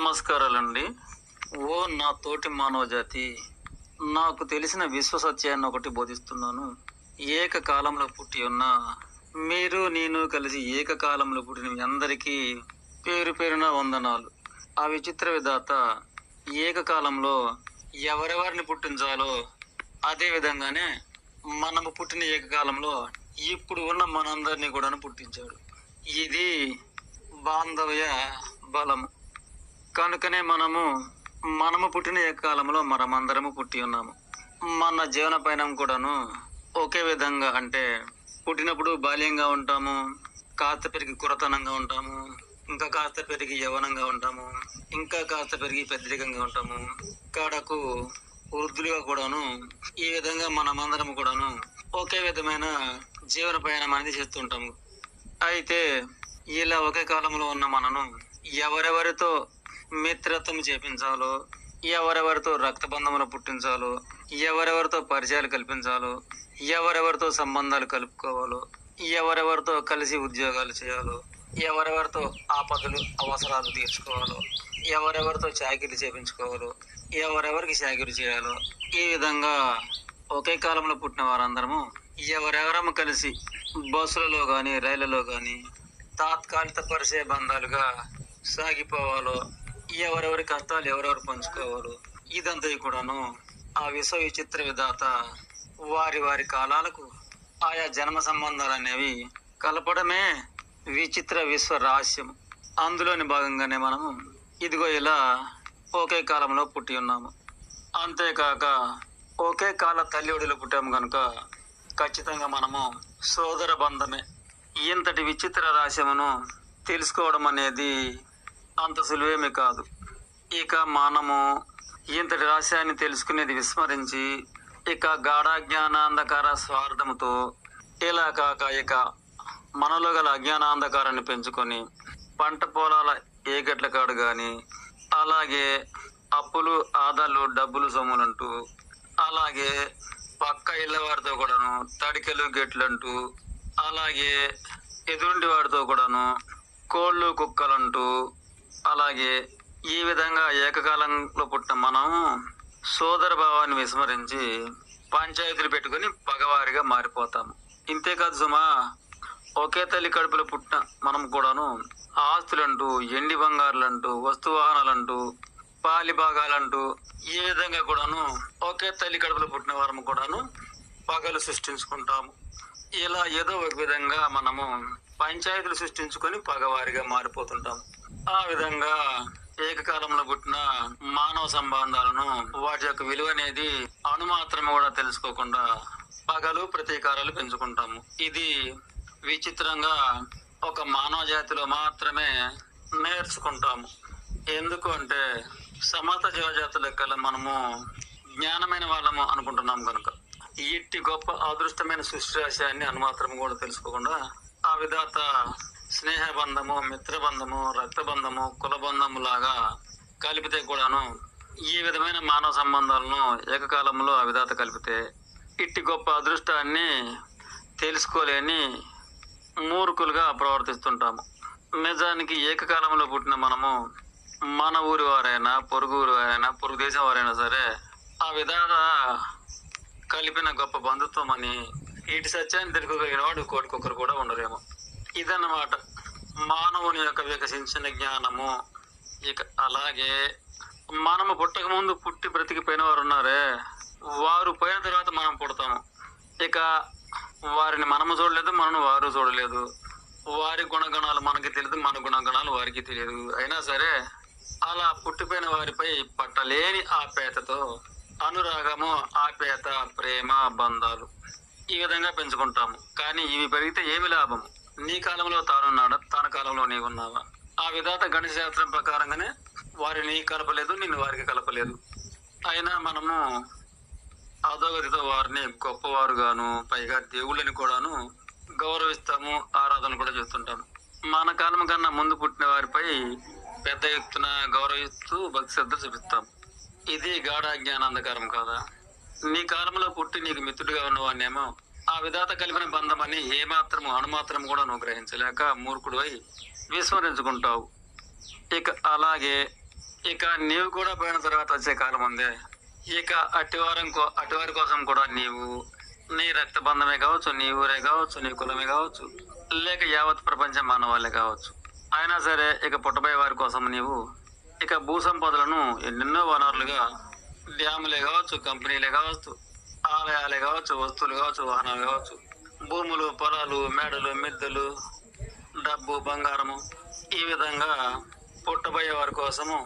నమస్కారాలండి. ఓ నా తోటి మానవజాతి నాకు తెలిసిన విశ్వ సత్యాన్ని ఒకటి బోధిస్తున్నాను. ఏకకాలంలో పుట్టి ఉన్న మీరు నేను కలిసి ఏకకాలంలో పుట్టిన మీ అందరికీ పేరు పేరున వందనాలు. ఆ విచిత్ర విధాత ఏకకాలంలో ఎవరెవరిని పుట్టించాలో అదే విధంగానే మనము పుట్టిన ఏకకాలంలో ఇప్పుడు ఉన్న మనందరినీ కూడా పుట్టించాడు. ఇది బాంధవ్య బలము. కనుకనే మనము మనము పుట్టిన ఏ కాలంలో మనమందరము పుట్టి ఉన్నాము. మన జీవన పయనం కూడాను ఒకే విధంగా అంటే పుట్టినప్పుడు బాల్యంగా ఉంటాము కాస్త పెరిగి కురతనంగా ఉంటాము ఇంకా కాస్త పెరిగి యవనంగా ఉంటాము ఇంకా కాస్త పెరిగి పెద్దరికంగా ఉంటాము. కాడకు వృద్ధులుగా కూడాను ఈ విధంగా మనమందరం కూడాను ఒకే విధమైన జీవన ప్రయాణం అనేది చేస్తుంటాము అయితే ఇలా ఒకే కాలంలో ఉన్న మనను ఎవరెవరితో మిత్రత్వం చేపించాలో ఎవరెవరితో రక్తబంధములు పుట్టించాలో ఎవరెవరితో పరిచయాలు కల్పించాలో ఎవరెవరితో సంబంధాలు కలుపుకోవాలో ఎవరెవరితో కలిసి ఉద్యోగాలు చేయాలో ఎవరెవరితో ఆపదలు అవసరాలు తీర్చుకోవాలో ఎవరెవరితో చాకిరి చేపించుకోవాలో ఎవరెవరికి చాకిరి చేయాలో ఈ విధంగా ఒకే కాలంలో పుట్టిన వారందరము ఎవరెవరము కలిసి బస్సులలో కానీ రైళ్ళలో కానీ తాత్కాలిక పరిచయ బంధాలుగా సాగిపోవాలో ఎవరెవరి కష్టాలు ఎవరెవరు పంచుకోవరు ఇదంతా కూడాను ఆ విశ్వ విచిత్ర విధాత వారి వారి కాలాలకు ఆయా జన్మ సంబంధాలు అనేవి కలపడమే విచిత్ర విశ్వ రహస్యం. అందులోని భాగంగానే మనము ఇదిగో ఇలా ఒకే కాలంలో పుట్టి ఉన్నాము. అంతేకాక ఒకే కాల తల్లి ఒడిలో పుట్టాము కనుక ఖచ్చితంగా మనము సోదర బంధమే. ఇంతటి విచిత్ర రహస్యమును తెలుసుకోవడం అనేది అంత సులువేమీ కాదు. ఇక మనము ఇంతటి రహస్యాన్ని తెలుసుకునేది విస్మరించి ఇక గాఢ జ్ఞానాంధకార స్వార్థముతో ఇలా కాక ఇక మనలో గల అజ్ఞానాంధకారాన్ని పెంచుకొని పంట పొలాల ఏగట్ల కాడు కానీ అలాగే అప్పులు ఆదాలు డబ్బులు సొమ్ములంటూ అలాగే పక్క ఇళ్ళ వారితో కూడాను తడికెలు గెట్లంటూ అలాగే ఎదురుంటి వాడితో కూడాను కోళ్ళు కుక్కలంటూ అలాగే ఈ విధంగా ఏకకాలంలో పుట్టిన మనం సోదర భావాన్ని విస్మరించి పంచాయతీలు పెట్టుకొని పగవారిగా మారిపోతాము ఇంతేకాదు సుమా ఒకే తల్లి కడుపులో పుట్టిన మనం కూడాను ఆస్తులంటూ ఎండి బంగారులంటూ వస్తు వాహనాలంటూ పాలి భాగాలంటూ ఈ విధంగా కూడాను ఒకే తల్లి కడుపులో పుట్టిన వారము కూడాను పగలు సృష్టించుకుంటాము ఇలా ఏదో ఒక విధంగా మనము పంచాయతీలు సృష్టించుకొని పగవారిగా మారిపోతుంటాము ఆ విధంగా ఏకకాలంలో పుట్టిన మానవ సంబంధాలను వాటి యొక్క విలువ అనేది అణుమాత్రం కూడా తెలుసుకోకుండా పగలు ప్రతీకారాలు పెంచుకుంటాము. ఇది విచిత్రంగా ఒక మానవ జాతిలో మాత్రమే నేర్చుకుంటాము. ఎందుకు అంటే సమస్త జీవజాతుల కల మనము జ్ఞానమైన వాళ్ళము అనుకుంటున్నాం కనుక. ఇట్టి గొప్ప అదృష్టమైన సృష్టి రహస్యాన్ని అనుమాత్రం కూడా తెలుసుకోకుండా ఆ విధాత స్నేహ బంధము మిత్రబంధము రక్తబంధము కులబంధము లాగా కలిపితే కూడాను ఈ విధమైన మానవ సంబంధాలను ఏకకాలంలో ఆ విధాత కలిపితే ఇట్టి గొప్ప అదృష్టాన్ని తెలుసుకోలేని మూర్ఖులుగా ప్రవర్తిస్తుంటాము. నిజానికి ఏకకాలంలో పుట్టిన మనము మన ఊరి వారైనా పొరుగు ఊరి వారైనా పొరుగు దేశం వారైనా సరే ఆ విధాన కలిపిన గొప్ప బంధుత్వం అని ఇటు సత్యాన్ని తెలుసుకోగలిగిన వాడు కోటికొకరు కూడా ఉండరేమో. ఇదన్నమాట. మానవుని యొక్క వికసించిన జ్ఞానము. ఇక అలాగే మనము పుట్టక ముందు పుట్టి బ్రతికిపోయిన వారు ఉన్నారే వారు పోయిన తర్వాత మనం పుడతాము. ఇక వారిని మనము చూడలేదు మనను వారు చూడలేదు. వారి గుణగణాలు మనకి తెలియదు మన గుణగణాలు వారికి తెలియదు. అయినా సరే అలా పుట్టిపోయిన వారిపై పట్టలేని ఆప్యాయతతో అనురాగము ఆప్యాయత ప్రేమ బంధాలు ఈ విధంగా పెంచుకుంటాము. కానీ ఇవి పెరిగితే ఏమి లాభం నీ కాలంలో తానున్నాడా? తన కాలంలో నీవు ఉన్నావా ఆ విధాత గణిత శాస్త్రం ప్రకారంగానే వారిని కలపలేదు నిన్ను వారికి కలపలేదు. అయినా మనము అధోగతితో వారిని గొప్పవారుగాను పైగా దేవుళ్ళని కూడాను గౌరవిస్తాము ఆరాధన కూడా చేస్తుంటాము. మన కాలం కన్నా ముందు పుట్టిన వారిపై పెద్ద ఎత్తున గౌరవిస్తూ భక్తి శ్రద్ధ చూపిస్తాం. ఇది గాఢ జ్ఞానాంధకారం కాదా? నీ కాలంలో పుట్టి నీకు మిత్రుడిగా ఉన్నవాడినేమో ఆ విధాత కలిపిన బంధం అని ఏమాత్రము అనుమాత్రము కూడా నువ్వు గ్రహించలేక మూర్ఖుడువై విస్మరించుకుంటావు. ఇక అలాగే ఇక నీవు కూడా పోయిన తర్వాత వచ్చే కాలం ఉంది ఇక అట్టివారం కో- అట్టివారి కోసం కూడా నీవు నీ రక్త బంధమే కావచ్చు నీ ఊరే కావచ్చు నీ కులమే కావచ్చు లేక యావత్ ప్రపంచ మానవాళ్ళే కావచ్చు. అయినా సరే ఇక పుట్టబోయే వారి కోసం నీవు ఇక భూ సంపదలను ఎన్నెన్నో వనరులుగా డ్యాములే కావచ్చు కంపెనీలే కావచ్చు ఆలయాలే కావచ్చు వస్తువులు కావచ్చు వాహనాలు కావచ్చు. భూములు పొలాలు మేడలు మిద్దెలు డబ్బు బంగారము ఈ విధంగా పుట్టబోయే వారి కోసము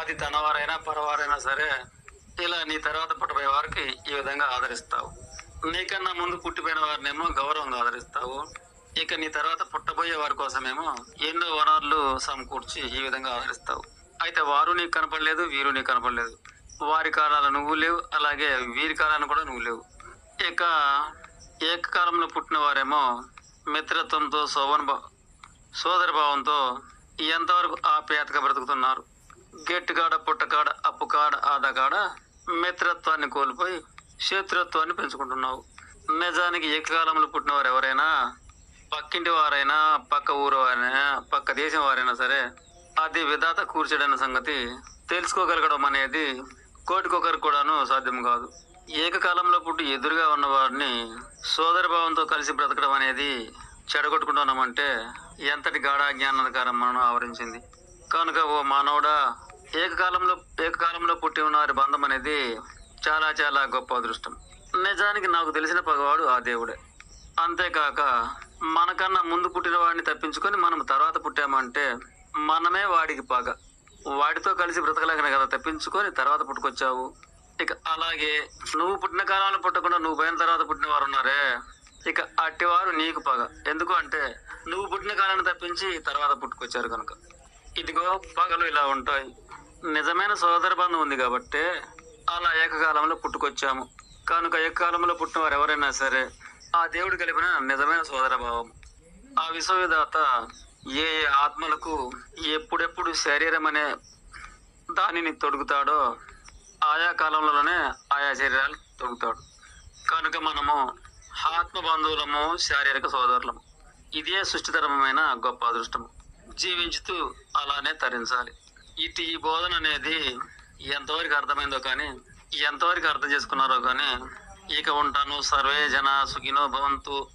అది తనవారైనా పరవారైనా సరే ఇలా నీ తర్వాత పుట్టబోయే వారికి ఈ విధంగా ఆదరిస్తావు. నీకన్నా ముందు పుట్టిపోయిన వారినేమో గౌరవంగా ఆదరిస్తావు. ఇక నీ తర్వాత పుట్టబోయే వారి కోసమేమో ఎన్నో వనరులు సమకూర్చి ఈ విధంగా ఆదరిస్తావు. అయితే వారు నీకు కనపడలేదు వీరు నీకు కనపడలేదు. వారి కాలాలు నువ్వు లేవు అలాగే వీరి కాలాన్ని కూడా నువ్వు లేవు. ఇక ఏకకాలంలో పుట్టిన వారేమో మిత్రత్వంతో శోభన భా- సోదర భావంతో ఎంతవరకు ఆప్యాయతగా బ్రతుకుతున్నారు? గట్టికాడ పుట్టకాడ అప్పుకాడ ఆదకాడ మిత్రత్వాన్ని కోల్పోయి శత్రుత్వాన్ని పెంచుకుంటున్నావు. నిజానికి ఏకకాలంలో పుట్టిన వారు ఎవరైనా పక్కింటి వారైనా పక్క ఊరు వారైనా పక్క దేశం వారైనా సరే అది విధాత కూర్చడన్న సంగతి తెలుసుకోగలగడం అనేది కోటికొకరు కూడాను సాధ్యం కాదు. ఏకకాలంలో పుట్టి ఎదురుగా ఉన్న వారిని సోదర భావంతో కలిసి బ్రతకడం అనేది చెడగొట్టుకుంటున్నామంటే ఎంతటి గాఢ జ్ఞానాధికారం మనం ఆవరించింది. కనుక ఓ మానవుడా ఏకకాలంలో ఏకకాలంలో పుట్టి ఉన్న వారి బంధం అనేది చాలా చాలా గొప్ప అదృష్టం. నిజానికి నాకు తెలిసిన పగవాడు ఆ దేవుడే. అంతేకాక మనకన్నా ముందు పుట్టిన వాడిని తప్పించుకొని మనం తర్వాత పుట్టామంటే మనమే వాడికి పగ. వాటితో కలిసి బ్రతకలేకనే కదా తప్పించుకొని తర్వాత పుట్టుకొచ్చావు. ఇక అలాగే నువ్వు పుట్టిన కాలంలో పుట్టకుండా నువ్వు పోయిన తర్వాత పుట్టిన వారు ఉన్నారే? ఇక అట్టివారు నీకు పగ. ఎందుకు అంటే నువ్వు పుట్టిన కాలాన్ని తప్పించి తర్వాత పుట్టుకొచ్చారు కనుక. ఇదిగో పగలు ఇలా ఉంటాయి. నిజమైన సోదర బంధం ఉంది కాబట్టి అలా ఏకకాలంలో పుట్టుకొచ్చాము. కనుక ఏకకాలంలో పుట్టిన వారు ఎవరైనా సరే ఆ దేవుడు కలిపిన నిజమైన సోదర భావం. ఆ విశ్వవిధాత ఏ ఆత్మలకు ఎప్పుడెప్పుడు శరీరం అనే దానిని తొడుగుతాడో ఆయా కాలంలోనే ఆయా శరీరాలు తొడుగుతాడు. కనుక మనము ఆత్మ బంధువులము శారీరక సోదరులము. ఇదే సృష్టితరమైన గొప్ప అదృష్టము. జీవించుతూ అలానే తరించాలి. ఇటు ఈ బోధన అనేది ఎంతవరకు అర్థమైందో కానీ ఎంతవరకు అర్థం చేసుకున్నారో కానీ ఇక ఉంటాను సర్వే జన సుఖినో భవంతు